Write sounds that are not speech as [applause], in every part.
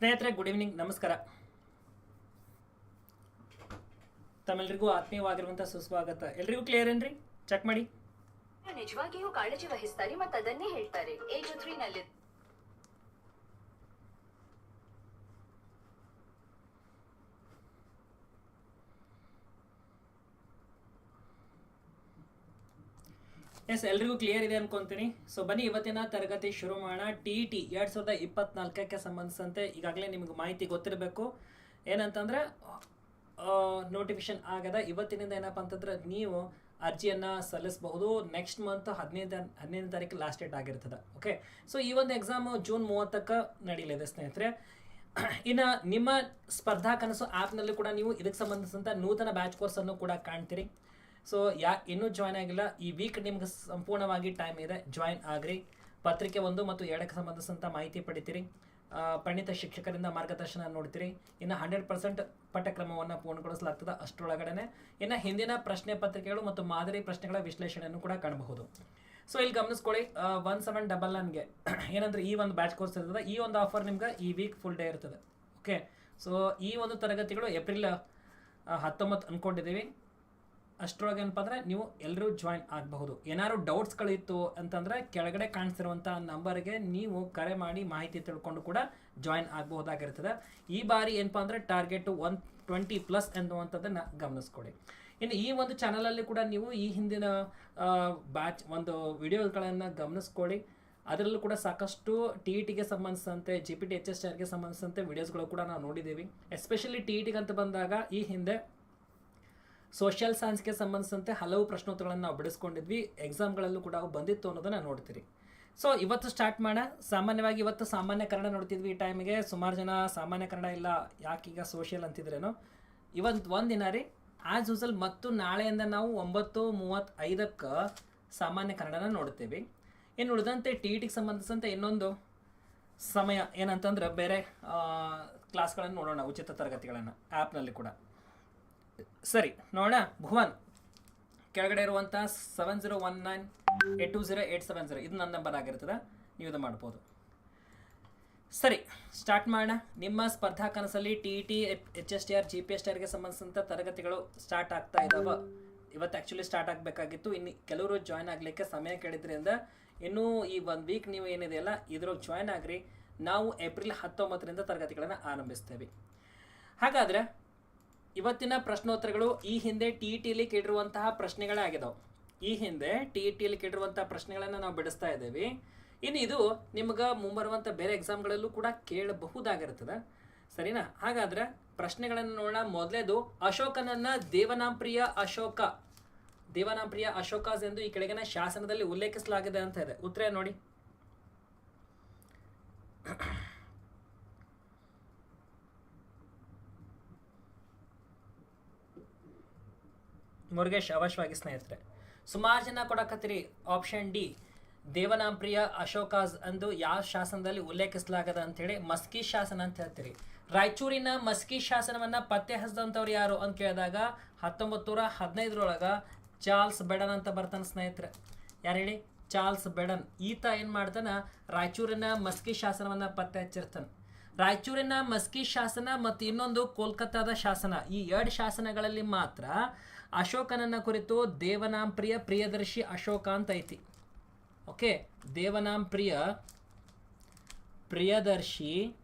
ಸ್ನೇಹಿತರೆ good evening ನಮಸ್ಕಾರ. ತಮ್ಮೆಲ್ಲರಿಗೂ ಆತ್ಮೀಯವಾಗಿರುವಂತಹ ಸುಸ್ವಾಗತ. ಎಲ್ರಿಗೂ ಕ್ಲಿಯರ್ ಏನ್ರಿ? ಚೆಕ್ ಮಾಡಿ. ನಿಜವಾಗಿಯೂ ಕಾಳಜಿ ವಹಿಸ್ತಾರೆ ಮತ್ತೆ ಅದನ್ನೇ ಹೇಳ್ತಾರೆ. ಏಜ್ ತ್ರೀ ನಲ್ಲಿ ಎಸ್, ಎಲ್ರಿಗೂ ಕ್ಲಿಯರ್ ಇದೆ ಅನ್ಕೊಂತೀನಿ. ಸೊ ಬನ್ನಿ, ಇವತ್ತಿನ ತರಗತಿ ಶುರು ಮಾಡೋಣ. ಟಿ ಟಿ ಎರಡು ಸಾವಿರದ ಇಪ್ಪತ್ನಾಲ್ಕಕ್ಕೆ ಸಂಬಂಧಿಸಿದಂತೆ ಈಗಾಗಲೇ ನಿಮಗೆ ಮಾಹಿತಿ ಗೊತ್ತಿರಬೇಕು. ಏನಂತಂದ್ರೆ ನೋಟಿಫಿಕೇಶನ್ ಆಗದ ಇವತ್ತಿನಿಂದ ಏನಪ್ಪ ಅಂತಂದ್ರೆ, ನೀವು ಅರ್ಜಿಯನ್ನು ಸಲ್ಲಿಸಬಹುದು. ನೆಕ್ಸ್ಟ್ ಮಂತ್ ಹದಿನೈದು ಹದಿನೈದನೇ ತಾರೀಕು ಲಾಸ್ಟ್ ಡೇಟ್ ಆಗಿರ್ತದೆ. ಓಕೆ ಸೊ ಈ ಒಂದು ಎಕ್ಸಾಮು ಜೂನ್ ಮೂವತ್ತಕ್ಕೆ ನಡೀಲಿದೆ ಸ್ನೇಹಿತರೆ. ಇನ್ನು ನಿಮ್ಮ ಸ್ಪರ್ಧಾ ಕನಸು ಆ್ಯಪ್ನಲ್ಲಿ ಕೂಡ ನೀವು ಇದಕ್ಕೆ ಸಂಬಂಧಿಸಿದಂಥ ನೂತನ ಬ್ಯಾಚ್ ಕೋರ್ಸನ್ನು ಕೂಡ ಕಾಣ್ತೀರಿ. ಸೊ ಯಾ ಇನ್ನೂ ಜಾಯ್ನ್ ಆಗಿಲ್ಲ. ಈ ವೀಕ್ ನಿಮ್ಗೆ ಸಂಪೂರ್ಣವಾಗಿ ಟೈಮ್ ಇದೆ. ಜಾಯ್ನ್ ಆಗ್ರಿ. ಪತ್ರಿಕೆ ಒಂದು ಮತ್ತು ಎರಡಕ್ಕೆ ಸಂಬಂಧಿಸಿದಂಥ ಮಾಹಿತಿ ಪಡಿತೀರಿ. ಪಂಡಿತ ಶಿಕ್ಷಕರಿಂದ ಮಾರ್ಗದರ್ಶನ ನೋಡ್ತೀರಿ. ಇನ್ನು ಹಂಡ್ರೆಡ್ ಪರ್ಸೆಂಟ್ ಪಠ್ಯಕ್ರಮವನ್ನು ಪೂರ್ಣಗೊಳಿಸಲಾಗ್ತದೆ ಅಷ್ಟರೊಳಗಡೆ ಇನ್ನು ಹಿಂದಿನ ಪ್ರಶ್ನೆ ಪತ್ರಿಕೆಗಳು ಮತ್ತು ಮಾದರಿ ಪ್ರಶ್ನೆಗಳ ವಿಶ್ಲೇಷಣೆಯನ್ನು ಕೂಡ ಕಾಣಬಹುದು. ಸೊ ಇಲ್ಲಿ ಗಮನಿಸ್ಕೊಳ್ಳಿ. ಒನ್ ಸೆವೆನ್ ಡಬಲ್ ನನ್ಗೆ ಏನಂದ್ರೆ ಈ ಒಂದು ಬ್ಯಾಚ್ ಕೋರ್ಸ್ ಇರ್ತದೆ. ಈ ಒಂದು ಆಫರ್ ನಿಮ್ಗೆ ಈ ವೀಕ್ ಫುಲ್ ಡೇ ಇರ್ತದೆ. ಓಕೆ ಸೊ ಈ ಒಂದು ತರಗತಿಗಳು ಏಪ್ರಿಲ್ ಹತ್ತೊಂಬತ್ತು ಅಂದ್ಕೊಂಡಿದ್ದೀವಿ ಅಷ್ಟರೊಳಗೆ ಏನಪ್ಪ ಅಂದರೆ ನೀವು ಎಲ್ಲರೂ ಜಾಯಿನ್ ಆಗಬಹುದು. ಏನಾದ್ರು ಡೌಟ್ಸ್ಗಳಿತ್ತು ಅಂತಂದರೆ ಕೆಳಗಡೆ ಕಾಣಿಸ್ತಿರುವಂಥ ನಂಬರ್ಗೆ ನೀವು ಕರೆ ಮಾಡಿ ಮಾಹಿತಿ ತಿಳ್ಕೊಂಡು ಕೂಡ ಜಾಯಿನ್ ಆಗಬಹುದಾಗಿರ್ತದೆ. ಈ ಬಾರಿ ಏನಪ್ಪ ಅಂದರೆ ಟಾರ್ಗೆಟು ಒನ್ ಟ್ವೆಂಟಿ ಪ್ಲಸ್ ಎನ್ನುವಂಥದ್ದನ್ನು ಗಮನಿಸ್ಕೊಡಿ ಇನ್ನು ಈ ಒಂದು ಚಾನಲಲ್ಲಿ ಕೂಡ ನೀವು ಈ ಹಿಂದಿನ ಬ್ಯಾಚ್ ಒಂದು ವಿಡಿಯೋಗಳನ್ನು ಗಮನಿಸ್ಕೊಳ್ಳಿ. ಅದರಲ್ಲೂ ಕೂಡ ಸಾಕಷ್ಟು ಟಿ ಇ ಟಿಗೆ ಸಂಬಂಧಿಸಿದಂತೆ G P T H S ಆರ್ಗೆ ಸಂಬಂಧಿಸಿದಂತೆ ವಿಡಿಯೋಸ್ಗಳು ಕೂಡ ನಾವು ನೋಡಿದ್ದೀವಿ. ಎಸ್ಪೆಷಲಿ ಟಿ ಇ ಅಂತ ಬಂದಾಗ ಈ ಹಿಂದೆ ಸೋಷಿಯಲ್ ಸೈನ್ಸ್ಗೆ ಸಂಬಂಧಿಸಿದಂತೆ ಹಲವು ಪ್ರಶ್ನೋತ್ತರಗಳನ್ನು ನಾವು ಬಿಡಿಸ್ಕೊಂಡಿದ್ವಿ. ಎಕ್ಸಾಮ್ಗಳಲ್ಲೂ ಕೂಡ ಅವು ಬಂದಿತ್ತು ಅನ್ನೋದನ್ನು ನೋಡ್ತೀರಿ. ಸೊ, ಇವತ್ತು ಸ್ಟಾರ್ಟ್ ಮಾಡೋಣ. ಸಾಮಾನ್ಯವಾಗಿ ಇವತ್ತು ಸಾಮಾನ್ಯ ಕನ್ನಡ ನೋಡ್ತಿದ್ವಿ ಈ ಟೈಮಿಗೆ. ಸುಮಾರು ಜನ ಸಾಮಾನ್ಯ ಕನ್ನಡ ಇಲ್ಲ ಯಾಕೀಗ ಸೋಷಿಯಲ್ ಅಂತಿದ್ರೇನೋ. ಇವತ್ತು ಒಂದು ದಿನ ರೀ. ಆಸ್ ಯೂಸಲ್ ಮತ್ತು ನಾಳೆಯಿಂದ ನಾವು ಒಂಬತ್ತು ಮೂವತ್ತೈದಕ್ಕೆ ಸಾಮಾನ್ಯ ಕನ್ನಡನ ನೋಡ್ತೀವಿ. ಇನ್ನು ಉಳಿದಂತೆ ಟಿ ಟಿಗೆ ಸಂಬಂಧಿಸಿದಂತೆ ಇನ್ನೊಂದು ಸಮಯ ಏನಂತಂದ್ರೆ ಬೇರೆ ಕ್ಲಾಸ್ಗಳನ್ನು ನೋಡೋಣ, ಉಚಿತ ತರಗತಿಗಳನ್ನು ಆ್ಯಪ್ನಲ್ಲಿ ಕೂಡ. ಸರಿ, ನೋಡೋಣ. ಭುವನ್, ಕೆಳಗಡೆ ಇರುವಂಥ seven zero one nine eight two zero eight seven zero ಇದು ನನ್ನ ನಂಬರ್ ಆಗಿರ್ತದೆ. ನೀವು ಇದು ಮಾಡ್ಬೋದು. ಸರಿ ಸ್ಟಾರ್ಟ್ ಮಾಡೋಣ. ನಿಮ್ಮ ಸ್ಪರ್ಧಾ ಕನಸಲ್ಲಿ T E T H S T R G P S T ಆರ್ಗೆ ಸಂಬಂಧಿಸಿದಂಥ ತರಗತಿಗಳು ಸ್ಟಾರ್ಟ್ ಆಗ್ತಾ ಇದ್ದಾವೆ ಇವತ್ತು ಆ್ಯಕ್ಚುಲಿ ಸ್ಟಾರ್ಟ್ ಆಗಬೇಕಾಗಿತ್ತು. ಇನ್ನು ಕೆಲವರು ಜಾಯ್ನ್ ಆಗಲಿಕ್ಕೆ ಸಮಯ ಕೇಳಿದ್ರಿಂದ ಇನ್ನೂ ಈ ಒಂದು ವೀಕ್ ನೀವು ಏನಿದೆಯಲ್ಲ ಇದ್ರೊಳಗೆ ಜಾಯ್ನ್ ಆಗ್ರಿ. ನಾವು ಏಪ್ರಿಲ್ ಹತ್ತೊಂಬತ್ತರಿಂದ ತರಗತಿಗಳನ್ನು ಆರಂಭಿಸ್ತೇವೆ. ಹಾಗಾದರೆ ಇವತ್ತಿನ ಪ್ರಶ್ನೋತ್ತರಗಳು ಈ ಹಿಂದೆ ಟಿ ಇ ಟಿಲಿ ಕೇಳಿರುವಂತಹ ಪ್ರಶ್ನೆಗಳೇ ಆಗಿದಾವೆ ಈ ಹಿಂದೆ ಟಿ ಇ ಟಿಲಿ ಕೇಳಿರುವಂತಹ ಪ್ರಶ್ನೆಗಳನ್ನು ನಾವು ಬಿಡಿಸ್ತಾ ಇದ್ದೇವೆ. ಇನ್ನು ಇದು ನಿಮ್ಗೆ ಮುಂಬರುವಂಥ ಬೇರೆ ಎಕ್ಸಾಮ್ಗಳಲ್ಲೂ ಕೂಡ ಕೇಳಬಹುದಾಗಿರ್ತದೆ ಸರಿನಾ? ಹಾಗಾದ್ರೆ ಪ್ರಶ್ನೆಗಳನ್ನು ನೋಡೋಣ. ಮೊದಲೇದು, ಅಶೋಕನನ್ನ ದೇವನಾಂಪ್ರಿಯ ಅಶೋಕ. ದೇವನಾಂಪ್ರಿಯ ಅಶೋಕಾಸ್ ಎಂದು ಈ ಕೆಳಗಿನ ಶಾಸನದಲ್ಲಿ ಉಲ್ಲೇಖಿಸಲಾಗಿದೆ ಅಂತ ಇದೆ. ಉತ್ತರ ನೋಡಿ. ಮುರುಗೇಶ್ ಅವಶ್ಯವಾಗಿ ಸ್ನೇಹಿತರೆ, ಸುಮಾರು ಜನ ಕೊಡಕತ್ತೀರಿ ಆಪ್ಷನ್ ಡಿ ದೇವನಾಂಪ್ರಿಯ ಅಶೋಕಾಜ್ ಅಂದು ಯಾವ ಶಾಸನದಲ್ಲಿ ಉಲ್ಲೇಖಿಸಲಾಗದ ಅಂತೇಳಿ ಮಸ್ಕಿ ಶಾಸನ ಅಂತ ಹೇಳ್ತೀರಿ. ರಾಯಚೂರಿನ ಮಸ್ಕಿ ಶಾಸನವನ್ನ ಪತ್ತೆ ಹಚ್ಚಿದಂಥವ್ರು ಯಾರು ಅಂತ ಕೇಳಿದಾಗ ಹತ್ತೊಂಬತ್ತು ನೂರ ಹದಿನೈದರೊಳಗ ಚಾರ್ಲ್ಸ್ ಬೆಡನ್ ಅಂತ ಬರ್ತಾನೆ ಸ್ನೇಹಿತರೆ. ಯಾರು ಹೇಳಿ? Charles Bedon. ಈತ ಏನು ಮಾಡ್ತಾನ? ರಾಯಚೂರಿನ ಮಸ್ಕಿ ಶಾಸನವನ್ನ ಪತ್ತೆ ಹಚ್ಚಿರ್ತಾನೆ. ರಾಯಚೂರಿನ ಮಸ್ಕಿ ಶಾಸನ ಮತ್ತು ಇನ್ನೊಂದು ಕೋಲ್ಕತ್ತಾದ ಶಾಸನ. ಈ ಎರಡು ಶಾಸನಗಳಲ್ಲಿ ಮಾತ್ರ ಅಶೋಕನನ್ನ ಕುರಿತು ದೇವನಾಂಪ್ರಿಯ ಪ್ರಿಯದರ್ಶಿ ಅಶೋಕ ಅಂತ ಐತಿ. ಓಕೆ? ದೇವನಾಂಪ್ರಿಯ ಪ್ರಿಯದರ್ಶಿ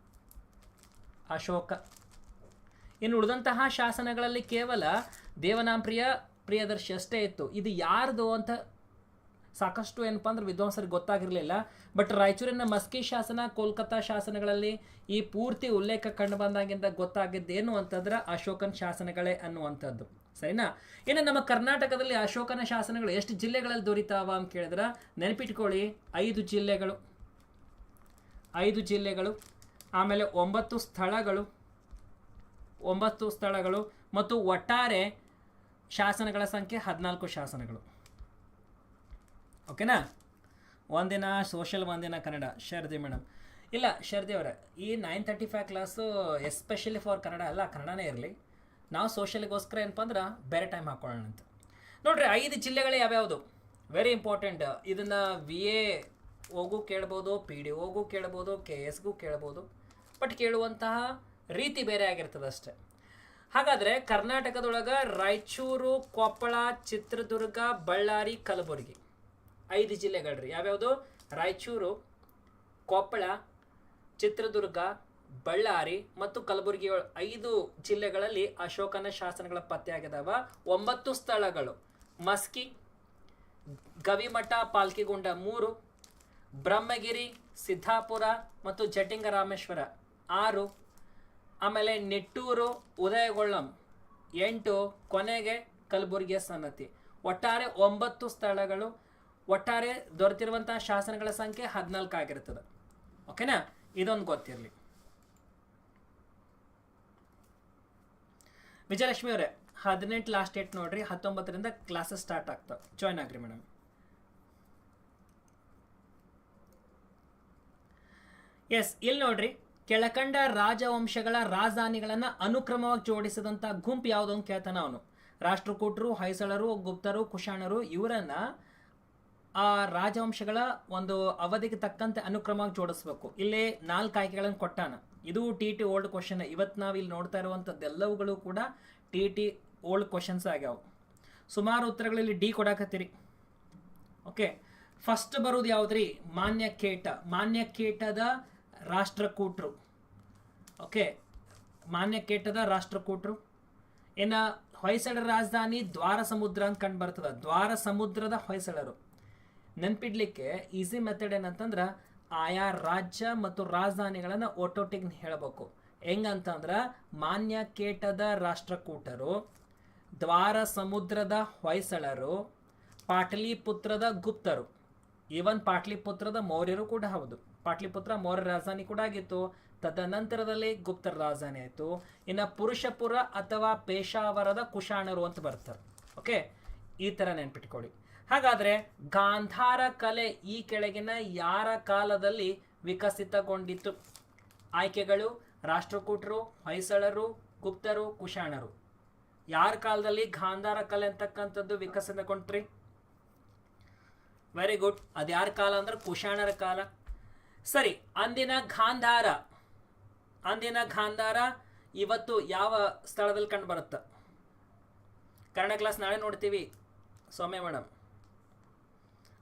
ಅಶೋಕ. ಇನ್ನು ಉಳಿದಂತಹ ಶಾಸನಗಳಲ್ಲಿ ಕೇವಲ ದೇವನಾಂಪ್ರಿಯ ಪ್ರಿಯದರ್ಶಿ ಅಷ್ಟೇ ಇತ್ತು. ಇದು ಯಾರ್ದು ಅಂತ ಸಾಕಷ್ಟು ಏನಪ್ಪ ಅಂದ್ರೆ ವಿದ್ವಾಂಸರಿಗೆ ಗೊತ್ತಾಗಿರಲಿಲ್ಲ. ಬಟ್ ರಾಯಚೂರಿನ ಮಸ್ಕಿ ಶಾಸನ, ಕೋಲ್ಕತ್ತಾ ಶಾಸನಗಳಲ್ಲಿ ಈ ಪೂರ್ತಿ ಉಲ್ಲೇಖ ಕಂಡು ಬಂದಾಗಿಂದ ಗೊತ್ತಾಗಿದ್ದೇನು ಅಂತಂದ್ರೆ ಅಶೋಕನ್ ಶಾಸನಗಳೇ ಅನ್ನುವಂಥದ್ದು. ಸರಿನಾ? ಇನ್ನು ನಮ್ಮ ಕರ್ನಾಟಕದಲ್ಲಿ ಅಶೋಕನ ಶಾಸನಗಳು ಎಷ್ಟು ಜಿಲ್ಲೆಗಳಲ್ಲಿ ದೊರೀತಾವ ಅಂತ ಕೇಳಿದ್ರೆ? ನೆನಪಿಟ್ಕೊಳ್ಳಿ, ಐದು ಜಿಲ್ಲೆಗಳು. ಐದು ಜಿಲ್ಲೆಗಳು, ಆಮೇಲೆ ಒಂಬತ್ತು ಸ್ಥಳಗಳು ಒಂಬತ್ತು ಸ್ಥಳಗಳು, ಮತ್ತು ಒಟ್ಟಾರೆ ಶಾಸನಗಳ ಸಂಖ್ಯೆ ಹದಿನಾಲ್ಕು ಶಾಸನಗಳು. ಓಕೆನಾ? ಒಂದಿನ ಸೋಷಲ್, ಒಂದಿನ ಕನ್ನಡ. ಶರದಿ ಮೇಡಮ್ ಇಲ್ಲ, ಶರದಿ ಅವರೇ, ಈ nine thirty five class especially for Kannada ಅಲ್ಲ, ಕನ್ನಡನೇ ಇರಲಿ. ನಾವು ಸೋಷಲಿಗೋಸ್ಕರ ಏನಪ್ಪ ಅಂದ್ರೆ ಬೇರೆ ಟೈಮ್ ಹಾಕೊಳ್ಳೋಣ ಅಂತ. ನೋಡ್ರಿ, ಐದು ಜಿಲ್ಲೆಗಳು ಯಾವ್ಯಾವುದು? ವೆರಿ ಇಂಪಾರ್ಟೆಂಟ್ ಇದನ್ನು ವಿ ಎ ಓಗೂ ಕೇಳ್ಬೋದು ಪಿ ಡಿ ಓಗೂ ಕೇಳ್ಬೋದು ಕೆ ಎಸ್ಗೂ ಕೇಳ್ಬೋದು. ಬಟ್ ಕೇಳುವಂತಹ ರೀತಿ ಬೇರೆ ಆಗಿರ್ತದೆ ಅಷ್ಟೆ. ಹಾಗಾದ್ರೆ ಕರ್ನಾಟಕದೊಳಗೆ ರಾಯಚೂರು, ಕೊಪ್ಪಳ, ಚಿತ್ರದುರ್ಗ, ಬಳ್ಳಾರಿ, ಕಲಬುರಗಿ. ಐದು ಜಿಲ್ಲೆಗಳ್ರಿ. ಯಾವ್ಯಾವುದು? ರಾಯಚೂರು, ಕೊಪ್ಪಳ, ಚಿತ್ರದುರ್ಗ ಬಳ್ಳಾರಿ ಮತ್ತು ಕಲಬುರಗಿ ಐದು ಜಿಲ್ಲೆಗಳಲ್ಲಿ ಅಶೋಕನ ಶಾಸನಗಳ ಪತ್ತೆಯಾಗಿದ್ದಾವ ಒಂಬತ್ತು ಸ್ಥಳಗಳು. ಮಸ್ಕಿ, ಗವಿಮಠ, ಪಾಲ್ಕಿಗುಂಡ ಮೂರು, ಬ್ರಹ್ಮಗಿರಿ, ಸಿದ್ದಾಪುರ ಮತ್ತು ಜಟಿಂಗ ರಾಮೇಶ್ವರ ಆರು, ಆಮೇಲೆ ನೆಟ್ಟೂರು, ಉದಯಗೊಳ್ಳಂ ಎಂಟು, ಕೊನೆಗೆ ಕಲಬುರಗಿಯ ಸನ್ನತಿ ಒಟ್ಟಾರೆ ಒಂಬತ್ತು ಸ್ಥಳಗಳು. ಒಟ್ಟಾರೆ ದೊರೆತಿರುವಂತಹ ಶಾಸನಗಳ ಸಂಖ್ಯೆ ಹದಿನಾಲ್ಕು ಆಗಿರ್ತದೆ ಓಕೆನಾ? ಇದೊಂದು ಗೊತ್ತಿರಲಿ. ವಿಜಯಲಕ್ಷ್ಮಿ ಅವರೇ ಹದಿನೆಂಟು ಲಾಸ್ಟ್ ಡೇಟ್ ನೋಡ್ರಿ, ಹತ್ತೊಂಬತ್ತರಿಂದ ಕ್ಲಾಸಸ್ ಸ್ಟಾರ್ಟ್ ಆಗ್ತಾವ ಜಾಯ್ನ್ ಆಗ್ರಿ ಮೇಡಮ್ ಎಸ್ ಇಲ್ಲಿ ನೋಡ್ರಿ, ಕೆಳಕಂಡ ರಾಜವಂಶಗಳ ರಾಜಧಾನಿಗಳನ್ನ ಅನುಕ್ರಮವಾಗಿ ಜೋಡಿಸಿದಂಥ ಗುಂಪು ಯಾವುದು ಅಂತ ಕೇಳ್ತಾನ ಅವನು. ರಾಷ್ಟ್ರಕೂಟರು, ಹೊಯ್ಸಳರು, ಗುಪ್ತರು, ಕುಶಾಣರು, ಇವರನ್ನ ಆ ರಾಜವಂಶಗಳ ಒಂದು ಅವಧಿಗೆ ತಕ್ಕಂತೆ ಅನುಕ್ರಮವಾಗಿ ಜೋಡಿಸ್ಬೇಕು. ಇಲ್ಲಿ ನಾಲ್ಕು ಆಯ್ಕೆಗಳನ್ನು ಕೊಟ್ಟಾನ. ಇದು ಟಿ ಟಿ ಓಲ್ಡ್ ಕ್ವಶನ್ ಇವತ್ತು ನಾವು ಇಲ್ಲಿ ನೋಡ್ತಾ ಇರುವಂಥದ್ದೆಲ್ಲವುಗಳು ಕೂಡ ಟಿ ಟಿ ಓಲ್ಡ್ ಕ್ವಶನ್ಸ್ ಆಗ್ಯಾವ. ಸುಮಾರು ಉತ್ತರಗಳಲ್ಲಿ ಡಿ ಕೊಡಾಕತ್ತೀರಿ. ಓಕೆ ಫಸ್ಟ್ ಬರೋದು ಯಾವ್ದ್ರಿ? ಮಾನ್ಯ ಕೇಟ ಮಾನ್ಯ ಕೇಟದ ರಾಷ್ಟ್ರಕೂಟರು. ಓಕೆ ಮಾನ್ಯ ಕೇಟದ ರಾಷ್ಟ್ರಕೂಟರು. ಇನ್ನು ಹೊಯ್ಸಳರ ರಾಜಧಾನಿ ದ್ವಾರ ಸಮುದ್ರ ಅಂತ ಕಂಡು ಬರ್ತದ. ದ್ವಾರ ಸಮುದ್ರದ ಹೊಯ್ಸಳರು. ನೆನ್ಪಿಡ್ಲಿಕ್ಕೆ ಈಸಿ ಮೆಥಡ್ ಏನಂತಂದ್ರ ಆಯಾ ರಾಜ್ಯ ಮತ್ತು ರಾಜಧಾನಿಗಳನ್ನು ಒಟ್ಟೊಟ್ಟಿಗೆ ಹೇಳಬೇಕು. ಹೆಂಗಂತಂದ್ರೆ ಮಾನ್ಯ ಕೇಟದ ರಾಷ್ಟ್ರಕೂಟರು ದ್ವಾರ ಸಮುದ್ರದ ಹೊಯ್ಸಳರು, ಪಾಟಲಿಪುತ್ರದ ಗುಪ್ತರು. ಈವನ್ ಪಾಟ್ಲಿಪುತ್ರದ ಮೌರ್ಯರು ಕೂಡ ಹೌದು. ಪಾಟ್ಲಿಪುತ್ರ ಮೌರ್ಯ ರಾಜಧಾನಿ ಕೂಡ ಆಗಿತ್ತು. ತದನಂತರದಲ್ಲಿ ಗುಪ್ತರ ರಾಜಧಾನಿ ಆಯಿತು. ಇನ್ನು ಪುರುಷಪುರ ಅಥವಾ ಪೇಶಾವರದ ಕುಶಾಣರು ಅಂತ ಬರ್ತಾರೆ. ಓಕೆ ಈ ಥರ ನೆನ್ಪಿಟ್ಕೊಳ್ಳಿ. ಹಾಗಾದ್ರೆ ಗಾಂಧಾರ ಕಲೆ ಈ ಕೆಳಗಿನ ಯಾರ ಕಾಲದಲ್ಲಿ ವಿಕಸಿತಗೊಂಡಿತ್ತು? ಆಯ್ಕೆಗಳು ರಾಷ್ಟ್ರಕೂಟರು, ಹೊಯ್ಸಳರು, ಗುಪ್ತರು, ಕುಶಾಣರು. ಯಾರ ಕಾಲದಲ್ಲಿ ಗಾಂಧಾರ ಕಲೆ ಅಂತಕ್ಕಂಥದ್ದು ವಿಕಸನಗೊಂಡ್ರಿ ವೆರಿ ಗುಡ್ ಅದು ಯಾರ ಕಾಲ ಅಂದ್ರೆ ಕುಶಾಣರ ಕಾಲ. ಸರಿ, ಅಂದಿನ ಗಾಂಧಾರ. ಅಂದಿನ ಗಾಂಧಾರ ಇವತ್ತು ಯಾವ ಸ್ಥಳದಲ್ಲಿ ಕಂಡು ಬರುತ್ತೆ? ಕನ್ನಡ ಕ್ಲಾಸ್ ನಾಳೆ ನೋಡ್ತೀವಿ. ಸೌಮ್ಯ ಮೇಡಮ್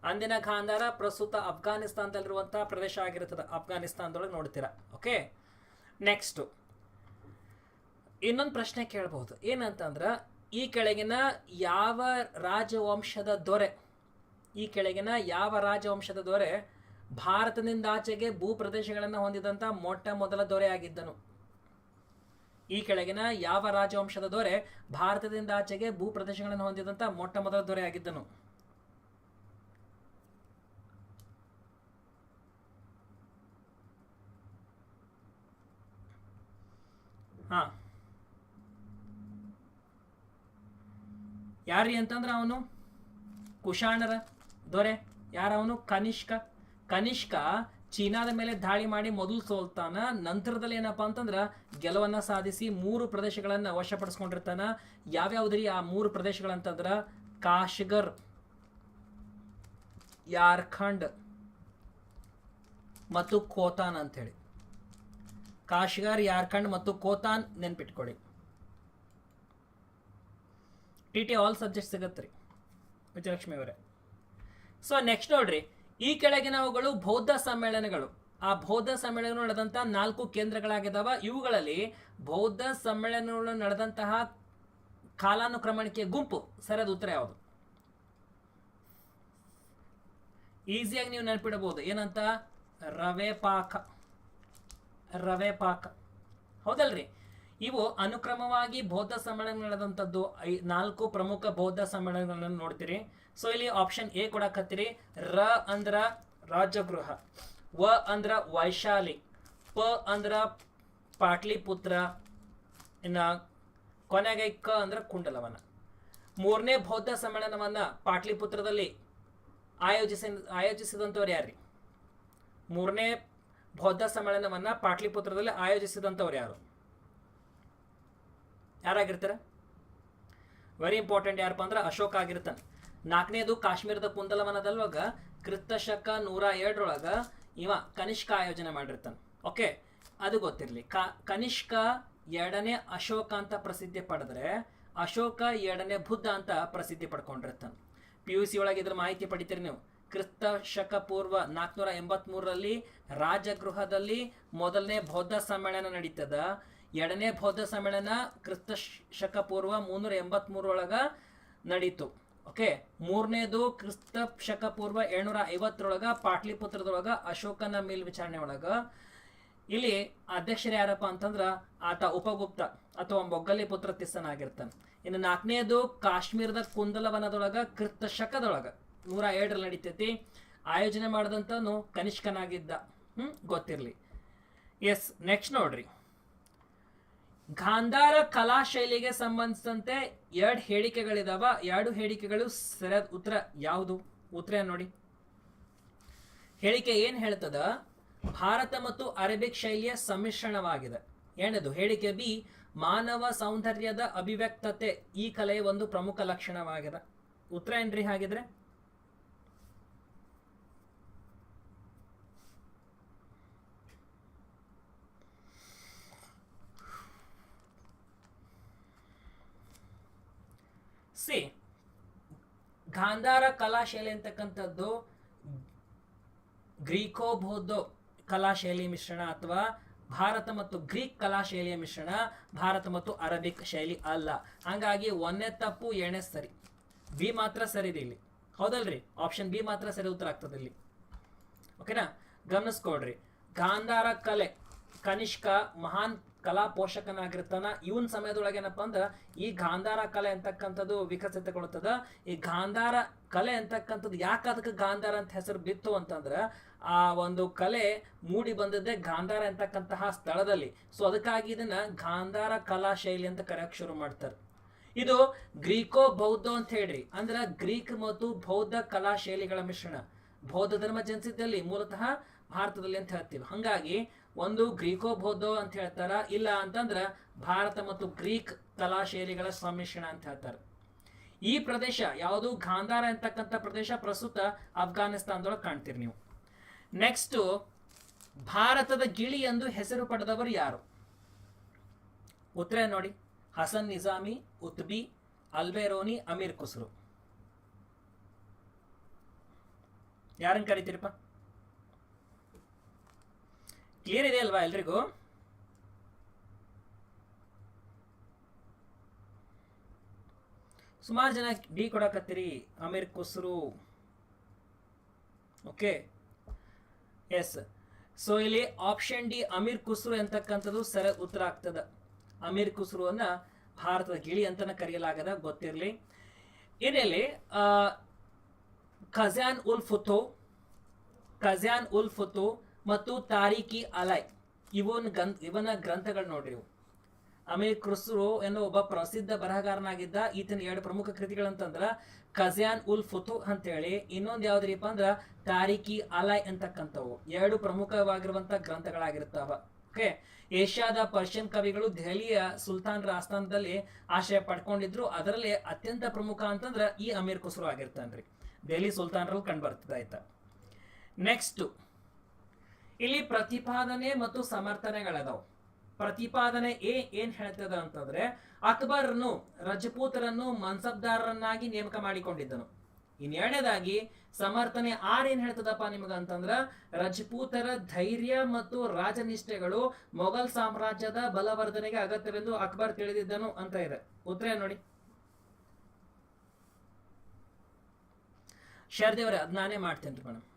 ಅಂದಿನ ಖಾಂದಾರ ಪ್ರಸ್ತುತ ಅಫ್ಘಾನಿಸ್ತಾನದಲ್ಲಿರುವಂತಹ ಪ್ರದೇಶ ಆಗಿರುತ್ತದೆ. ಅಫ್ಘಾನಿಸ್ತಾನದೊಳಗೆ ನೋಡ್ತೀರಾ. ಓಕೆ ನೆಕ್ಸ್ಟ್ ಇನ್ನೊಂದು ಪ್ರಶ್ನೆ ಕೇಳಬಹುದು. ಏನಂತಂದ್ರೆ, ಈ ಕೆಳಗಿನ ಯಾವ ರಾಜವಂಶದ ದೊರೆ, ಈ ಕೆಳಗಿನ ಯಾವ ರಾಜವಂಶದ ದೊರೆ ಭಾರತದಿಂದ ಆಚೆಗೆ ಭೂ ಪ್ರದೇಶಗಳನ್ನು ಹೊಂದಿದಂತ ಮೊಟ್ಟ ಮೊದಲ ದೊರೆ ಆಗಿದ್ದನು? ಈ ಕೆಳಗಿನ ಯಾವ ರಾಜವಂಶದ ದೊರೆ ಭಾರತದಿಂದ ಆಚೆಗೆ ಭೂ ಪ್ರದೇಶಗಳನ್ನು ಹೊಂದಿದಂತ ಮೊಟ್ಟ ಮೊದಲ ದೊರೆ ಆಗಿದ್ದನು? ಯಾರ್ರಿ ಅಂತಂದ್ರೆ ಅವನು? ಕುಶಾಣರ ದೊರೆ. ಯಾರವನು ಕನಿಷ್ಕ. ಕನಿಷ್ಕ ಚೀನಾದ ಮೇಲೆ ದಾಳಿ ಮಾಡಿ ಮೊದಲು ಸೋಲ್ತಾನ. ನಂತರದಲ್ಲಿ ಏನಪ್ಪಾ ಅಂತಂದ್ರೆ ಗೆಲುವನ್ನು ಸಾಧಿಸಿ ಮೂರು ಪ್ರದೇಶಗಳನ್ನು ವಶಪಡಿಸ್ಕೊಂಡಿರ್ತಾನ. ಯಾವ್ಯಾವ್ದ್ರಿ ಆ ಮೂರು ಪ್ರದೇಶಗಳಂತಂದ್ರೆ? ಕಾಶ್ಗರ್, ಯಾರ್ಖಂಡ್ ಮತ್ತು ಕೋತಾನ್ ಅಂತೇಳಿ ಕಾಶ್ಗರ್ ಯಾರ್ಖಂಡ್ ಮತ್ತು ಕೋತಾನ್ ನೆನ್ಪಿಟ್ಕೊಳ್ಳಿ. ಟಿ ಟಿ ಆಲ್ ಸಬ್ಜೆಕ್ಟ್ ಸಿಗತ್ತೆ ರೀ ವಿಜಯಲಕ್ಷ್ಮಿ ಅವರೇ. ಸೊ ನೆಕ್ಸ್ಟ್ ನೋಡ್ರಿ, ಈ ಕೆಳಗಿನವುಗಳು ಬೌದ್ಧ ಸಮ್ಮೇಳನಗಳು. ಆ ಬೌದ್ಧ ಸಮ್ಮೇಳನ ನಡೆದಂತಹ ನಾಲ್ಕು ಕೇಂದ್ರಗಳಾಗಿದ್ದಾವ ಇವುಗಳಲ್ಲಿ ಬೌದ್ಧ ಸಮ್ಮೇಳನಗಳು ನಡೆದಂತಹ ಕಾಲಾನುಕ್ರಮಣಿಕೆ ಗುಂಪು, ಸರಿಯಾದ ಉತ್ತರ ಯಾವುದು? ಈಸಿಯಾಗಿ ನೀವು ನೆನಪಿಡಬಹುದು ಏನಂತ? ರವೆ ಪಾಕ. ರವೆ ಪಾಕ. ಹೌದಲ್ರಿ? ಇವು ಅನುಕ್ರಮವಾಗಿ ಬೌದ್ಧ ಸಮ್ಮೇಳನ ನಡೆದಂಥದ್ದು ಐ, ನಾಲ್ಕು ಪ್ರಮುಖ ಬೌದ್ಧ ಸಮ್ಮೇಳನಗಳನ್ನು ನೋಡ್ತೀರಿ. ಸೊ ಇಲ್ಲಿ ಆಪ್ಷನ್ ಎ ಕೊಡಕತ್ತೀರಿ. ರ ಅಂದ್ರ ರಾಜಗೃಹ, ವ ಅಂದ್ರ ವೈಶಾಲಿ, ಪ ಅಂದ್ರ ಪಾಟ್ಲಿಪುತ್ರ, ಇನ್ನ ಕೊನೆಗೆ ಕ ಅಂದ್ರ ಕುಂಡಲವನ. ಮೂರನೇ ಬೌದ್ಧ ಸಮ್ಮೇಳನವನ್ನ ಪಾಟ್ಲಿಪುತ್ರದಲ್ಲಿ ಆಯೋಜಿಸಿ ಆಯೋಜಿಸಿದಂಥವ್ರು ಯಾರ್ರಿ? ಮೂರನೇ ಬೌದ್ಧ ಸಮ್ಮೇಳನವನ್ನ ಪಾಟ್ಲಿಪುತ್ರದಲ್ಲಿ ಆಯೋಜಿಸಿದಂಥವ್ರು ಯಾರು? ಯಾರಾಗಿರ್ತಾರೆ? ವೆರಿ ಇಂಪಾರ್ಟೆಂಟ್ ಯಾರಪ್ಪ ಅಂದ್ರೆ ಅಶೋಕ ಆಗಿರ್ತಾನೆ. ನಾಲ್ಕನೇದು ಕಾಶ್ಮೀರದ ಕುಂದಲವನದಲ್ವಾಗ ಕ್ರಿಸ್ತ ಶಕ ನೂರ ಎರಡರೊಳಗ ಇವ ಕನಿಷ್ಕ ಆಯೋಜನೆ ಮಾಡಿರ್ತಾನೆ. ಓಕೆ ಅದು ಗೊತ್ತಿರಲಿ. ಕ, ಕನಿಷ್ಕ ಎರಡನೇ ಅಶೋಕ ಅಂತ ಪ್ರಸಿದ್ಧಿ ಪಡೆದ್ರೆ ಅಶೋಕ ಎರಡನೇ ಬುದ್ಧ ಅಂತ ಪ್ರಸಿದ್ಧಿ ಪಡ್ಕೊಂಡಿರ್ತಾನೆ. ಪಿ ಯು ಸಿ ಒಳಗೆ ಇದ್ರ ಮಾಹಿತಿ ಪಡಿತೀರಿ ನೀವು. ಕ್ರಿಸ್ತ ಶಕ ಪೂರ್ವ ನಾಲ್ಕುನೂರ ಎಂಬತ್ಮೂರರಲ್ಲಿ ರಾಜಗೃಹದಲ್ಲಿ ಮೊದಲನೇ ಬೌದ್ಧ ಸಮ್ಮೇಳನ ನಡೀತದ. ಎರಡನೇ ಬೌದ್ಧ ಸಮ್ಮೇಳನ ಕ್ರಿಸ್ತ ಶಕ ಪೂರ್ವ ಮುನ್ನೂರ ಎಂಬತ್ಮೂರೊಳಗ ನಡೀತು. ಓಕೆ? ಮೂರನೇದು ಕ್ರಿಸ್ತ ಶಕ ಪೂರ್ವ ಏಳ್ನೂರ ಐವತ್ತರೊಳಗ ಪಾಟ್ಲಿಪುತ್ರದೊಳಗ ಅಶೋಕನ ಮೇಲ್ವಿಚಾರಣೆ ಒಳಗ. ಇಲ್ಲಿ ಅಧ್ಯಕ್ಷರು ಯಾರಪ್ಪ ಅಂತಂದ್ರ ಆತ ಉಪಗುಪ್ತ ಅಥವಾ ಮೊಗ್ಗಲಿ ಪುತ್ರ ತಿಸ್ಸನಾಗಿರ್ತಾನೆ. ಇನ್ನು ನಾಲ್ಕನೇದು ಕಾಶ್ಮೀರದ ಕುಂದಲವನದೊಳಗ ಕ್ರಿಸ್ತ ಶಕದೊಳಗ ನೂರ ಏಳರಲ್ಲಿ ನಡೀತೈತಿ. ಆಯೋಜನೆ ಮಾಡಿದಂತನು ಕನಿಷ್ಕನಾಗಿದ್ದ ಹ್ಮ್, ಗೊತ್ತಿರಲಿ. ಎಸ್ ನೆಕ್ಸ್ಟ್ ನೋಡ್ರಿ. ಗಾಂಧಾರ ಕಲಾ ಶೈಲಿಗೆ ಸಂಬಂಧಿಸಿದಂತೆ ಎರಡು ಹೇಳಿಕೆಗಳಿದಾವ. ಎರಡು ಹೇಳಿಕೆಗಳು ಸರಿಯಾದ ಉತ್ತರ ಯಾವುದು? ಉತ್ತರ ನೋಡಿ. ಹೇಳಿಕೆ ಏನ್ ಹೇಳ್ತದ? ಭಾರತ ಮತ್ತು ಅರೇಬಿಕ್ ಶೈಲಿಯ ಸಮ್ಮಿಶ್ರಣವಾಗಿದೆ. ಏನದು? ಹೇಳಿಕೆ ಬಿ, ಮಾನವ ಸೌಂದರ್ಯದ ಅಭಿವ್ಯಕ್ತತೆ ಈ ಕಲೆಯ ಒಂದು ಪ್ರಮುಖ ಲಕ್ಷಣವಾಗಿದೆ. ಉತ್ತರ ಏನ್ರಿ ಹಾಗಿದ್ರೆ? ಸಿ, ಗಾಂಧಾರ ಕಲಾಶೈಲಿ ಅಂತಕ್ಕಂಥದ್ದು ಗ್ರೀಕೋ ಬೌದ್ಧೋ ಕಲಾಶೈಲಿ ಮಿಶ್ರಣ ಅಥವಾ ಭಾರತ ಮತ್ತು ಗ್ರೀಕ್ ಕಲಾಶೈಲಿಯ ಮಿಶ್ರಣ, ಭಾರತ ಮತ್ತು ಅರಬಿಕ್ ಶೈಲಿ ಅಲ್ಲ. ಹಂಗಾಗಿ ಒಂದೇ ತಪ್ಪು ಎಣೆ ಸರಿ. ಬಿ ಮಾತ್ರ ಸರಿ ಇದೆ ಇಲ್ಲಿ. ಹೌದಲ್ರಿ? ಆಪ್ಷನ್ ಬಿ ಮಾತ್ರ ಸರಿ ಉತ್ತರ ಆಗ್ತದೆ ಇಲ್ಲಿ. ಓಕೆನಾ ಗಮನಿಸ್ಕೊಡ್ರಿ ಗಾಂಧಾರ ಕಲೆ, ಕನಿಷ್ಕ ಮಹಾನ್ ಕಲಾ ಪೋಷಕನಾಗಿರ್ತಾನ ಇವನ್ ಸಮಯದೊಳಗೆ ಏನಪ್ಪ ಅಂದ್ರೆ, ಈ ಗಾಂಧಾರ ಕಲೆ ಅಂತಕ್ಕಂಥದ್ದು ವಿಕಸಿತಗೊಳ್ತದ. ಈ ಗಾಂಧಾರ ಕಲೆ ಅಂತಕ್ಕಂಥದ್ದು ಯಾಕೆ ಅದಕ್ಕೆ ಗಾಂಧಾರ ಅಂತ ಹೆಸರು ಬಿತ್ತು ಅಂತಂದ್ರೆ, ಆ ಒಂದು ಕಲೆ ಮೂಡಿ ಬಂದದ್ದೇ ಗಾಂಧಾರ ಅಂತಕ್ಕಂತಹ ಸ್ಥಳದಲ್ಲಿ. ಸೊ ಅದಕ್ಕಾಗಿ ಇದನ್ನ ಗಾಂಧಾರ ಕಲಾ ಶೈಲಿ ಅಂತ ಕರೆಯಕ್ ಶುರು ಮಾಡ್ತಾರೆ. ಇದು ಗ್ರೀಕೋ ಬೌದ್ಧ ಅಂತ ಹೇಳ್ರಿ. ಅಂದ್ರ ಗ್ರೀಕ್ ಮತ್ತು ಬೌದ್ಧ ಕಲಾ ಶೈಲಿಗಳ ಮಿಶ್ರಣ. ಬೌದ್ಧ ಧರ್ಮ ಜನಿಸಿದ್ದಲ್ಲಿ ಮೂಲತಃ ಭಾರತದಲ್ಲಿ ಅಂತ ಹೇಳ್ತೀವಿ. ಹಂಗಾಗಿ ಒಂದು ಗ್ರೀಕೋ ಬೌದ್ಧ ಅಂತ ಹೇಳ್ತಾರ. ಇಲ್ಲ ಅಂತಂದ್ರ ಭಾರತ ಮತ್ತು ಗ್ರೀಕ್ ಕಲಾ ಶೈಲಿಗಳ ಸಮ್ಮಿಶ್ರಣ ಅಂತ ಹೇಳ್ತಾರೆ. ಈ ಪ್ರದೇಶ ಯಾವುದು? ಗಾಂಧಾರ ಅಂತಕ್ಕಂಥ ಪ್ರದೇಶ ಪ್ರಸ್ತುತ ಅಫ್ಘಾನಿಸ್ತಾನದೊಳಗೆ ಕಾಣ್ತೀರಿ ನೀವು. ನೆಕ್ಸ್ಟ್ ಭಾರತದ ಗಿಳಿ ಎಂದು ಹೆಸರು ಪಡೆದವರು ಯಾರು? ಉತ್ತರ ನೋಡಿ. ಹಸನ್ ನಿಜಾಮಿ, ಉತ್ಬಿ, ಅಲ್ಬೇರೋನಿ, ಅಮೀರ್ ಕುಸ್ರು ಯಾರನ್ನು ಕರಿತೀರಪ್ಪ? ಕ್ಲಿಯರ್ ಇದೆ ಅಲ್ವಾ ಎಲ್ರಿಗೂ? ಸುಮಾರು ಜನ D ಕೊಡಕತ್ತೀರಿ Amir Khusro okay yes so ಇಲ್ಲಿ ಆಪ್ಷನ್ ಡಿ ಅಮೀರ್ ಕುಸ್ರು ಅಂತಕ್ಕಂಥದ್ದು ಸರ ಉತ್ತರ ಆಗ್ತದ. ಅಮೀರ್ ಕುಸ್ರು ಅನ್ನ ಭಾರತದ ಗಿಳಿ ಅಂತನ ಕರೆಯಲಾಗದ, ಗೊತ್ತಿರಲಿ. ಇದರಲ್ಲಿ ಖಜಾನ್ ಉಲ್ ಫುತೋ. ಖಜಾನ್ ಉಲ್ ಫುತೋ. ಮತ್ತು ತಾರಿಕಿ ಅಲೈ. ಇವನ್ ಗ್ರಂಥ ಇವನ ಗ್ರಂಥಗಳು ನೋಡ್ರಿ ಅಮೀರ್ ಕ್ರಿಸ್ರೋ ಎನ್ನುವ ಒಬ್ಬ ಪ್ರಸಿದ್ಧ ಬರಹಗಾರನಾಗಿದ್ದ ಈತನ ಎರಡು ಪ್ರಮುಖ ಕೃತಿಗಳಂತಂದ್ರ ಖಜಾನ್ ಉಲ್ ಫುತು ಅಂತೇಳಿ, ಇನ್ನೊಂದು ಯಾವ್ದ್ರಿಪ್ಪ ಅಂದ್ರ ತಾರಿಕಿ ಅಲೈ ಅಂತಕ್ಕಂಥವು. ಎರಡು ಪ್ರಮುಖವಾಗಿರುವಂತ ಗ್ರಂಥಗಳಾಗಿರ್ತಾವ ಓಕೆ? ಏಷ್ಯಾದ ಪರ್ಷಿಯನ್ ಕವಿಗಳು ದೆಹಲಿಯ ಸುಲ್ತಾನರ ಆಸ್ಥಾನದಲ್ಲಿ ಆಶ್ರಯ ಪಡ್ಕೊಂಡಿದ್ರು. ಅದರಲ್ಲಿ ಅತ್ಯಂತ ಪ್ರಮುಖ ಅಂತಂದ್ರ ಈ ಅಮೀರ್ ಖುಸ್ರು ಆಗಿರ್ತಾನ್ರಿ ದೆಹಲಿ ಸುಲ್ತಾನರಲ್ಲಿ ಕಂಡು ಬರ್ತದ ಆಯ್ತಾ ನೆಕ್ಸ್ಟ್. ಇಲ್ಲಿ ಪ್ರತಿಪಾದನೆ ಮತ್ತು ಸಮರ್ಥನೆಗಳದಾವ್. ಪ್ರತಿಪಾದನೆ ಎ ಏನ್ ಹೇಳ್ತದ ಅಂತಂದ್ರೆ, ಅಕ್ಬರ್ನು ರಜಪೂತರನ್ನು ಮನ್ಸಬ್ದಾರರನ್ನಾಗಿ ನೇಮಕ ಮಾಡಿಕೊಂಡಿದ್ದನು. ಇನ್ನೆರಡನೇದಾಗಿ ಸಮರ್ಥನೆ ಆರ್ ಏನ್ ಹೇಳ್ತದಪ್ಪ ನಿಮಗ ಅಂತಂದ್ರ, ರಜಪೂತರ ಧೈರ್ಯ ಮತ್ತು ರಾಜನಿಷ್ಠೆಗಳು ಮೊಘಲ್ ಸಾಮ್ರಾಜ್ಯದ ಬಲವರ್ಧನೆಗೆ ಅಗತ್ಯವೆಂದು ಅಕ್ಬರ್ ತಿಳಿದಿದ್ದನು ಅಂತ ಇದೆ. ಉತ್ತರ ನೋಡಿ. ಶರದೇವ್ರೆ ಅದ್ ನಾನೇ ಮಾಡ್ತೇನೆ ಮೇಡಮ್